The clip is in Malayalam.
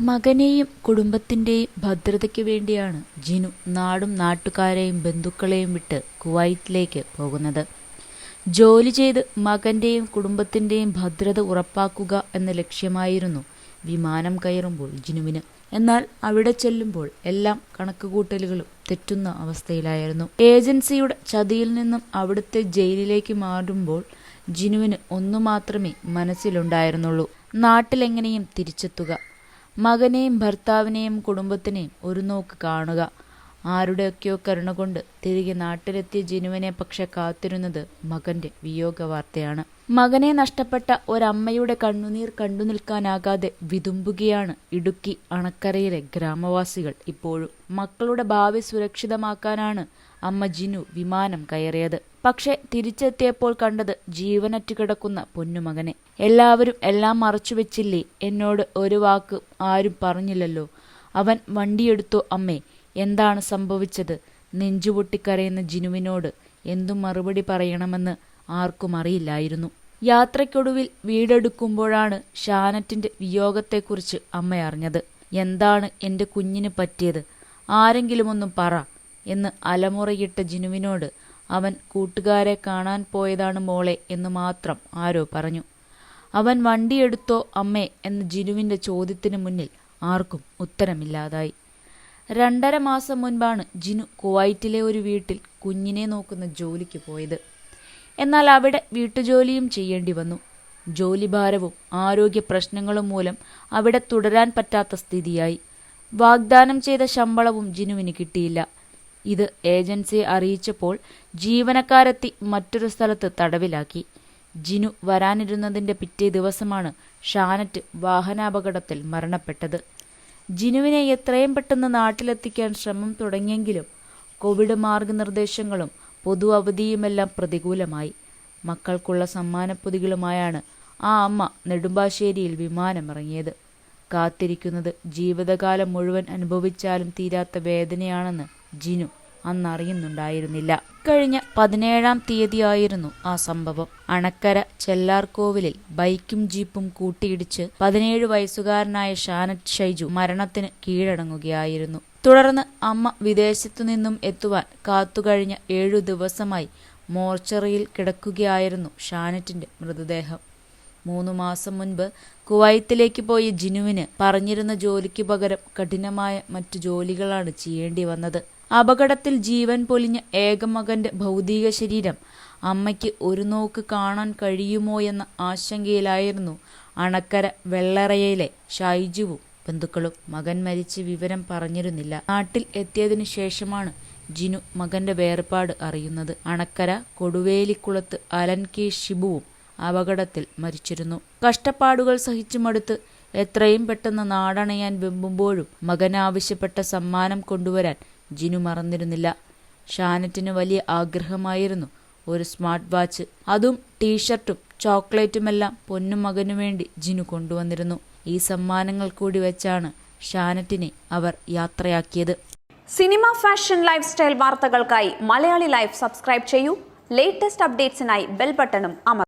മകനെയും കുടുംബത്തിന്റെയും ഭദ്രതയ്ക്കു വേണ്ടിയാണ് ജിനു നാടും നാട്ടുകാരെയും ബന്ധുക്കളെയും വിട്ട് കുവൈറ്റിലേക്ക് പോകുന്നത്. ജോലി ചെയ്ത് മകന്റെയും കുടുംബത്തിന്റെയും ഭദ്രത ഉറപ്പാക്കുക എന്ന ലക്ഷ്യമായിരുന്നു വിമാനം കയറുമ്പോൾ ജിനുവിന്. എന്നാൽ അവിടെ ചെല്ലുമ്പോൾ എല്ലാം കണക്കുകൂട്ടലുകളും തെറ്റുന്ന അവസ്ഥയിലായിരുന്നു. ഏജൻസിയുടെ ചതിയിൽ നിന്നും അവിടുത്തെ ജയിലിലേക്ക് മാറുമ്പോൾ ജിനുവിന് ഒന്നു മാത്രമേ മനസ്സിലുണ്ടായിരുന്നുള്ളൂ. നാട്ടിലെങ്ങനെയും തിരിച്ചെത്തുക. മകനെയും ഭർത്താവിനെയും കുടുംബത്തിനെയും ഒരു നോക്ക് കാണുക. ആരുടെയൊക്കെയോ കരുണ കൊണ്ട് തിരികെ നാട്ടിലെത്തിയ ജിനുവിനെ പക്ഷെ കാത്തിരുന്നത് മകന്റെ വിയോഗ വാർത്തയാണ് മകനെ നഷ്ടപ്പെട്ട ഒരമ്മയുടെ കണ്ണുനീർ കണ്ടു നിൽക്കാനാകാതെ വിതുമ്പുകയാണ് ഇടുക്കി അണക്കരയിലെ ഗ്രാമവാസികൾ ഇപ്പോഴും. മക്കളുടെ ഭാവി സുരക്ഷിതമാക്കാനാണ് അമ്മ ജിനു വിമാനം കയറിയത്. പക്ഷെ തിരിച്ചെത്തിയപ്പോൾ കണ്ടത് ജീവനറ്റു കിടക്കുന്ന പൊന്നുമകനെ എല്ലാവരും എല്ലാം മറച്ചുവെച്ചില്ലേ എന്നോട് ഒരു വാക്ക് ആരും പറഞ്ഞില്ലല്ലോ. അവൻ വണ്ടിയെടുത്തോ അമ്മേ. എന്താണ് സംഭവിച്ചത്? നെഞ്ചുപൊട്ടിക്കരയുന്ന ജിനുവിനോട് എന്തു മറുപടി പറയണമെന്ന് ആർക്കും അറിയില്ലായിരുന്നു. യാത്രയ്ക്കൊടുവിൽ വീടെടുക്കുമ്പോഴാണ് ഷാനറ്റിന്റെ വിയോഗത്തെക്കുറിച്ച് അമ്മ അറിഞ്ഞത്. എന്താണ് എന്റെ കുഞ്ഞിന് പറ്റിയത്? ആരെങ്കിലും ഒന്നും പറ എന്ന് അലമുറയിട്ട ജിനുവിനോട് അവൻ കൂട്ടുകാരെ കാണാൻ പോയതാണ് മോളെ എന്ന് മാത്രം ആരോ പറഞ്ഞു. അവൻ വണ്ടിയെടുത്തോ അമ്മേ എന്ന ജിനുവിന്റെ ചോദ്യത്തിന് മുന്നിൽ ആർക്കും ഉത്തരമില്ലാതായി. രണ്ടര മാസം മുൻപാണ് ജിനു കുവൈറ്റിലെ ഒരു വീട്ടിൽ കുഞ്ഞിനെ നോക്കുന്ന ജോലിക്ക് പോയത്. എന്നാൽ അവിടെ വീട്ടുജോലിയും ചെയ്യേണ്ടി വന്നു. ജോലിഭാരവും ആരോഗ്യ പ്രശ്നങ്ങളും മൂലം അവിടെ തുടരാൻ പറ്റാത്ത സ്ഥിതിയായി. വാഗ്ദാനം ചെയ്ത ശമ്പളവും ജിനുവിന് കിട്ടിയില്ല. ഇത് ഏജൻസിയെ അറിയിച്ചപ്പോൾ ജീവനക്കാരെത്തി മറ്റൊരു സ്ഥലത്ത് തടവിലാക്കി. ജിനു വരാനിരുന്നതിന്റെ പിറ്റേ ദിവസമാണ് ഷാനറ്റ് വാഹനാപകടത്തിൽ മരണപ്പെട്ടത്. ജിനുവിനെ എത്രയും പെട്ടെന്ന് നാട്ടിലെത്തിക്കാൻ ശ്രമം തുടങ്ങിയെങ്കിലും കോവിഡ് മാർഗനിർദ്ദേശങ്ങളും പൊതു അവധിയുമെല്ലാം പ്രതികൂലമായി. മക്കൾക്കുള്ള സമ്മാനപ്പൊതികളുമായാണ് ആ അമ്മ നെടുമ്പാശ്ശേരിയിൽ വിമാനമിറങ്ങിയത്. കാത്തിരിക്കുന്നത് ജീവിതകാലം മുഴുവൻ അനുഭവിച്ചാലും തീരാത്ത വേദനയാണെന്ന് ജിനു അന്നറിയുന്നുണ്ടായിരുന്നില്ല. കഴിഞ്ഞ പതിനേഴാം തീയതിയായിരുന്നു ആ സംഭവം. അണക്കര ചെല്ലാർകോവിലിൽ ബൈക്കും ജീപ്പും കൂട്ടിയിടിച്ച് പതിനേഴ് വയസ്സുകാരനായ ഷാനറ്റ് ഷൈജു മരണത്തിന് കീഴടങ്ങുകയായിരുന്നു. തുടർന്ന് അമ്മ വിദേശത്തു നിന്നും എത്തുവാൻ കാത്തുകഴിഞ്ഞ ഏഴു ദിവസമായി മോർച്ചറിയിൽ കിടക്കുകയായിരുന്നു ഷാനറ്റിന്റെ മൃതദേഹം. മൂന്നു മാസം മുൻപ് കുവൈത്തിലേക്ക് പോയ ജിനുവിന് പറഞ്ഞിരുന്ന ജോലിക്ക് പകരം കഠിനമായ മറ്റു ജോലികളാണ് ചെയ്യേണ്ടി വന്നത്. അപകടത്തിൽ ജീവൻ പൊലിഞ്ഞ ഏകമകന്റെ ഭൗതിക ശരീരം അമ്മയ്ക്ക് ഒരു നോക്ക് കാണാൻ കഴിയുമോ എന്ന ആശങ്കയിലായിരുന്നു അണക്കര വെള്ളറയയിലെ ഷൈജുവും ബന്ധുക്കളും. മകൻ മരിച്ച് വിവരം പറഞ്ഞിരുന്നില്ല. നാട്ടിൽ എത്തിയതിനു ശേഷമാണ് ജിനു മകന്റെ വേർപാട് അറിയുന്നത്. അണക്കര കൊടുവേലിക്കുളത്ത് അലൻ കെ ഷിബുവും അപകടത്തിൽ മരിച്ചിരുന്നു. കഷ്ടപ്പാടുകൾ സഹിച്ചു മടുത്ത് എത്രയും പെട്ടെന്ന് നാടണയാൻ വെമ്പുമ്പോഴും മകൻ ആവശ്യപ്പെട്ട സമ്മാനം കൊണ്ടുവരാൻ ജിനു മറന്നിരുന്നില്ല. ഷാനറ്റിന് വലിയ ആഗ്രഹമായിരുന്നു ഒരു സ്മാർട്ട് വാച്ച്. അതും ടീഷർട്ടും ചോക്ലേറ്റുമെല്ലാം പൊന്നും മകനു വേണ്ടി ജിനു കൊണ്ടുവന്നിരുന്നു. ഈ സമ്മാനങ്ങൾ കൂടി വെച്ചാണ് ഷാനറ്റിനെ അവർ യാത്രയാക്കിയത്. സിനിമ ഫാഷൻ ലൈഫ് സ്റ്റൈൽ വാർത്തകൾക്കായി മലയാളി ലൈഫ് സബ്സ്ക്രൈബ് ചെയ്യൂ. ലേറ്റസ്റ്റ് അപ്ഡേറ്റ്സിനായി ബെൽ ബട്ടണും അമർ